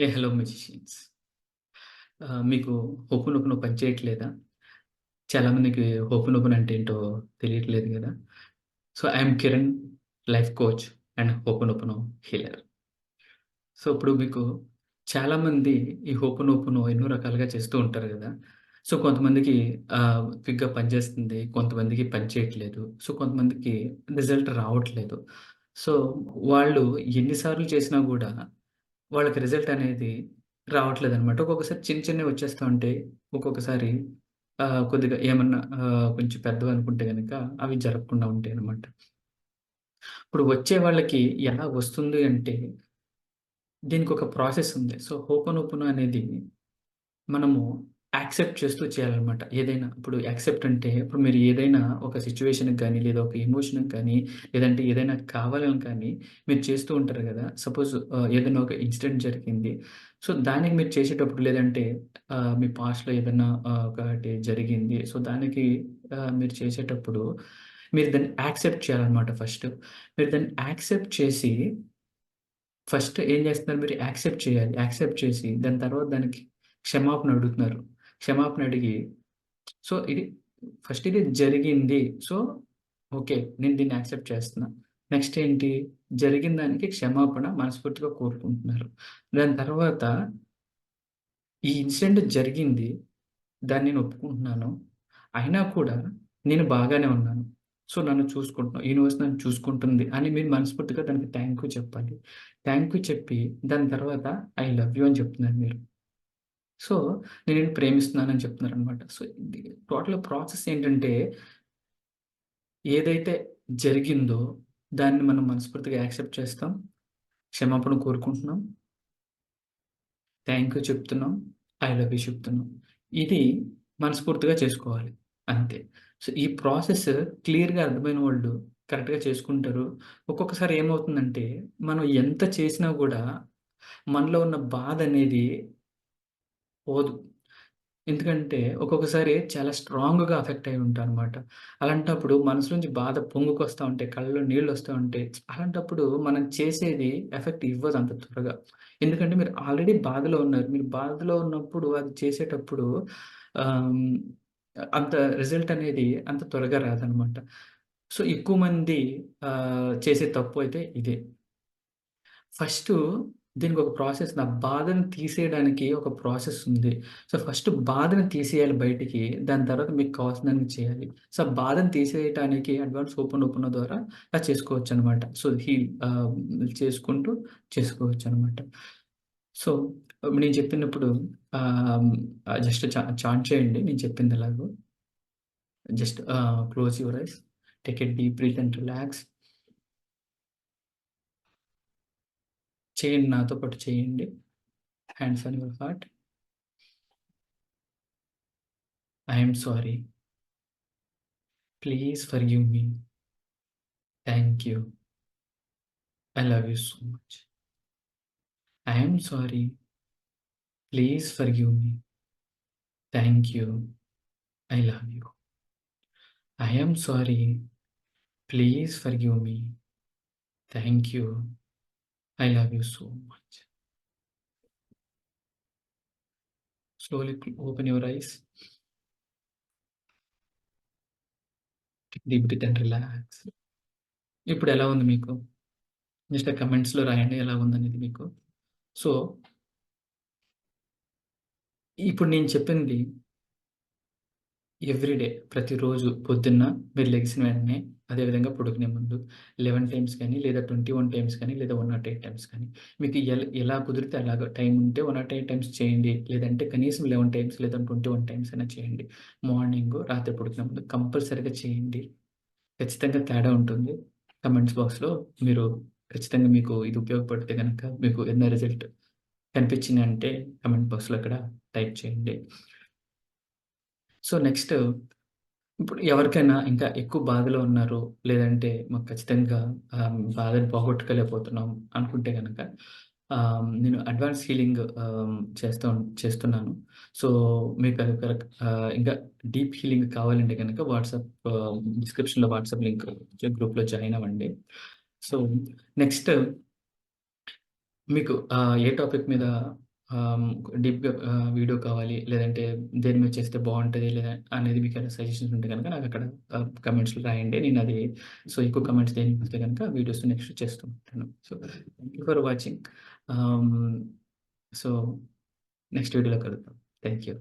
ఏ hello musicians. మీకు హోకునోపునో పని చేయట్లేదా? చాలామందికి హోకునోపునో అంటే ఏంటో తెలియట్లేదు కదా so, I Kiran life coach and ho'oponopono healer. So, ఇప్పుడు మీకు చాలామంది ఈ హోకునోపునో ఎన్నో రకాలుగా చేస్తూ ఉంటారు కదా సో, కొంతమందికి క్విక్‌గా పనిచేస్తుంది. కొంతమందికి పని చేయట్లేదు. సో, కొంతమందికి రిజల్ట్ రావట్లేదు. సో, వాళ్ళు ఎన్నిసార్లు చేసినా కూడా వాళ్ళకి రిజల్ట్ అనేది రావట్లేదనమాట. ఒక్కొక్కసారి చిన్న చిన్నవి వచ్చేస్తా ఉంటే ఒక్కొక్కసారి కొద్దిగా ఏమన్నా కొంచెం కొంచెం పెద్దవనుకుంటే కనుక అవి జరగకుండా ఉంటాయి అనమాట ఇప్పుడు వచ్చే వాళ్ళకి ఎలా వస్తుంది అంటే దీనికొక ప్రాసెస్ ఉంది. సో, హోపోనోపోనో అనేది మనము యాక్సెప్ట్ చేస్తూ చేయాలనమాట. ఏదైనా ఇప్పుడు యాక్సెప్ట్ అంటే ఇప్పుడు మీరు ఏదైనా ఒక సిట్యుయేషన్‌కి గాని, లేదా ఒక ఎమోషన్‌కి కానీ, లేదంటే ఏదైనా కావాలని కానీ మీరు చేస్తూ ఉంటారు గదా! సపోజ్ ఆహ్, ఏదైనా ఒక ఇన్సిడెంట్ జరిగింది. సో, దానికి మీరు చేసేటప్పుడు లేదంటే ఆహ్, మీ పాస్ట్‌లో ఏదన్నా ఆహ్, ఒకటి జరిగింది. సో, దానికి ఆహ్, మీరు చేసేటప్పుడు మీరు దాన్ని యాక్సెప్ట్ చేయాలనమాట ఫస్ట్. మీరు దాన్ని యాక్సెప్ట్ చేసి ఫస్ట్ ఏం చేస్తున్నారు మీరు యాక్సెప్ట్ చేయాలి. యాక్సెప్ట్ చేసి దాని తర్వాత దానికి క్షమాపణ అడుగుతున్నారు. క్షమాపణ అడిగి సో, ఇది ఫస్ట్ ఇది జరిగింది. So, okay. నేను దీన్ని యాక్సెప్ట్ చేస్తున్నా. నెక్స్ట్ ఏంటి? జరిగిన దానికి క్షమాపణ మనస్ఫూర్తిగా కోరుకుంటున్నారు. దాని తర్వాత ఈ ఇన్సిడెంట్ జరిగింది. దాన్ని నేను ఒప్పుకుంటున్నాను. అయినా కూడా నేను బాగానే ఉన్నాను. సో, నన్ను చూసుకుంటున్నాను యూనివర్స్ నన్ను చూసుకుంటుంది అని మీరు మనస్ఫూర్తిగా దానికి థ్యాంక్ యూ చెప్పాలి. థ్యాంక్ యూ చెప్పి దాని తర్వాత ఐ లవ్ యూ అని చెప్తున్నారు మీరు. సో, నేను ప్రేమిస్తున్నానని చెప్తున్నారు అనమాట సో, టోటల్ ప్రాసెస్ ఏంటంటే ఏదైతే జరిగిందో దాన్ని మనం మనస్ఫూర్తిగా యాక్సెప్ట్ చేస్తాం. క్షమాపణ కోరుకుంటున్నాం. థ్యాంక్ యూ చెప్తున్నాం. ఐ లవ్ యూ చెప్తున్నాం. ఇది మనస్ఫూర్తిగా చేసుకోవాలి. అంతే. సో, ఈ ప్రాసెస్ క్లియర్‌గా అర్థమైన వాళ్ళు కరెక్ట్‌గా చేసుకుంటారు. ఒక్కొక్కసారి ఏమవుతుందంటే మనం ఎంత చేసినా కూడా మనలో ఉన్న బాధ అనేది పోదు. ఎందుకంటే ఒక్కొక్కసారి చాలా స్ట్రాంగ్‌గా అఫెక్ట్ అయ్యి అనమాట అలాంటప్పుడు మనసు నుంచి బాధ పొంగుకొస్తా ఉంటాయి. కళ్ళలో వస్తూ ఉంటాయి. అలాంటప్పుడు మనం చేసేది ఎఫెక్ట్ ఇవ్వదు అంత త్వరగా. ఎందుకంటే మీరు ఆల్రెడీ బాధలో ఉన్నారు. మీరు బాధలో ఉన్నప్పుడు అది చేసేటప్పుడు అంత రిజల్ట్ అనేది అంత త్వరగా రాదనమాట. సో, ఎక్కువ మంది చేసే తప్పు అయితే ఇదే. ఫస్ట్ దీనికి ఒక ప్రాసెస్ నా బాధను తీసేయడానికి ఒక ప్రాసెస్ ఉంది. సో, ఫస్ట్ బాధను తీసేయాలి బయటికి. దాని తర్వాత మీకు కావాల్సిన చేయాలి. సో, బాధను తీసేయటానికి అడ్వాన్స్ ఓపెన్ ఓపెనో ద్వారా చేసుకోవచ్చు అనమాట సో, హీల్ చేసుకుంటూ చేసుకోవచ్చు అనమాట సో, నేను చెప్పినప్పుడు జస్ట్ చా చాంట్ చేయండి నేను చెప్పింది ఎలాగో. Just close your eyes. Take a deep breath and relax. చేయండి. నాతో పాటు చేయండి. Hands on your heart. I sorry. Please forgive me. Thank you. I love you so much. I sorry. Please forgive me. Thank you. I love you. I sorry. Please forgive me. Thank you. I love you so much. Slowly open your eyes. Deep breath and relax. ఇప్పుడు ఎలా ఉంది మీకు? Just కమెంట్స్‌లో రాయండి ఎలా ఉందనేది మీకు. So ఇప్పుడు నేను చెప్పింది ఎవ్రీడే ప్రతిరోజు పొద్దున్న మీరు లెగిసిన వెంటనే అదేవిధంగా పొడుకునే ముందు 11 టైమ్స్ కానీ, లేదా 21 టైమ్స్ కానీ, లేదా 108 టైమ్స్ కానీ మీకు ఎలా ఎలా కుదిరితే అలాగ టైం ఉంటే 108 టైమ్స్ చేయండి. లేదంటే కనీసం 11 టైమ్స్ లేదా 21 టైమ్స్ అయినా చేయండి. మార్నింగు, రాత్రి పొడుకునే ముందు కంపల్సరీగా చేయండి. ఖచ్చితంగా తేడా ఉంటుంది. కమెంట్స్ బాక్స్‌లో మీరు ఖచ్చితంగా మీకు ఇది ఉపయోగపడితే కనుక మీకు ఎన్న రిజల్ట్ కనిపించిందంటే కమెంట్ బాక్స్‌లో అక్కడ టైప్ చేయండి. సో, నెక్స్ట్ ఇప్పుడు ఎవరికైనా ఇంకా ఎక్కువ బాధలో ఉన్నారు. లేదంటే మాకు ఖచ్చితంగా ఆహ్, బాధను పోగొట్టుకోలేకపోతున్నాం అనుకుంటే కనుక నేను అడ్వాన్స్ హీలింగ్ చేస్తూ చేస్తా చేస్తున్నాను. సో, మీకు అది ఒక ఇంకా డీప్ హీలింగ్ కావాలంటే కనుక వాట్సాప్ డిస్క్రిప్షన్‌లో వాట్సాప్ లింక్ గ్రూప్‌లో జాయిన్ అవ్వండి. సో, నెక్స్ట్ మీకు ఏ టాపిక్ మీద డీప్‌గా వీడియో కావాలి లేదంటే దేని మీద చేస్తే బాగుంటుంది లేదా అనేది మీకేమైనా సజెషన్స్ ఉంటే కనుక నాకు అక్కడ కమెంట్స్‌లో రాయండి. నేను అది సో, ఎక్కువ కమెంట్స్ దేని వస్తే కనుక వీడియోస్ నెక్స్ట్ చేస్తూ ఉంటాను. So, thank you for watching. So, next వీడియోలో కలుద్దాం. Thank you.